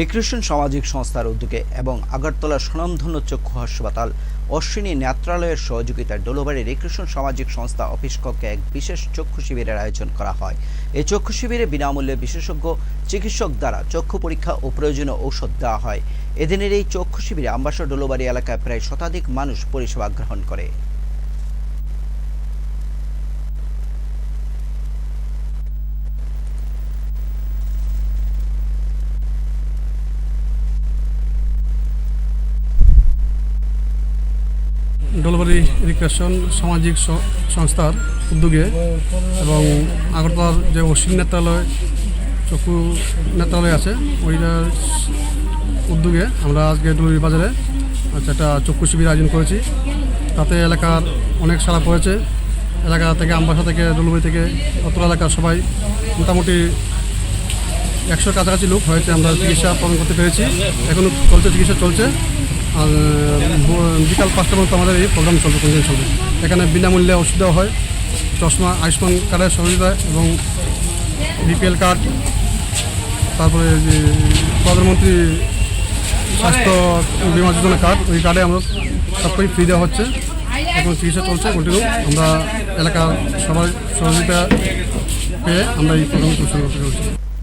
Recreation সামাজিক সংস্থার উদ্যোগে এবং আগরতলা স্বনামধন্য চক্ষু হাসপাতাল, অশ্বিনী নেত্রালয়ের সহযোগিতায় ডোলোবাড়ি রিক্রেশন সামাজিক সংস্থা অফিস কক্ষে এক বিশেষ চক্ষু শিবিরের আয়োজন করা হয়। এই চক্ষু শিবিরে বিনামূল্যে বিশেষজ্ঞ, চিকিৎসক দ্বারা চক্ষু পরীক্ষা ও প্রয়োজনীয় ঔষধ দেওয়া হয়। এদিনের এই চক্ষু শিবিরে আম্বাসা ডোলোবাড়ি এলাকায় প্রায় শতাধিক মানুষ পরিষেবা গ্রহণ করে। ডলবারি রিক্রেশন সামাজিক সংস্থার উদ্যোগে এবং আগরতলার যে অশ্বিন নেত্রালয় চক্ষু নেত্রালয় আছে ওইটার উদ্যোগে আমরা আজকে ডলবারি বাজারে আচ্ছা একটা চক্ষু শিবির আয়োজন করেছি। তাতে এলাকার অনেক সাড়া পড়েছে। এলাকা থেকে আমবাসা থেকে ডলবারি থেকে অত্র এলাকার সবাই মোটামুটি একশোর কাছাকাছি লোক হয়েছে। আমরা চিকিৎসা প্রদান করতে পেরেছি। এখনও চলছে, চিকিৎসা চলছে। আর বিকাল পাঁচটা পর্যন্ত আমাদের এই প্রোগ্রাম চলবে কন্টিনিউ চলবে। এখানে বিনামূল্যে ওষুধ দেওয়া হয়, চশমা, আয়ুষ্মান কার্ডের সহযোগিতা এবং বিপিএল কার্ড, তারপরে যে প্রধানমন্ত্রী স্বাস্থ্য বিমা যোজনা কার্ড, ওই কার্ডে আমরা সবটাই ফ্রি দেওয়া হচ্ছে। এখন চিকিৎসা চলছে কন্টিনিউ আমরা এলাকার সবার সহযোগিতা পেয়ে আমরা এই প্রোগ্রাম করতে চলছি।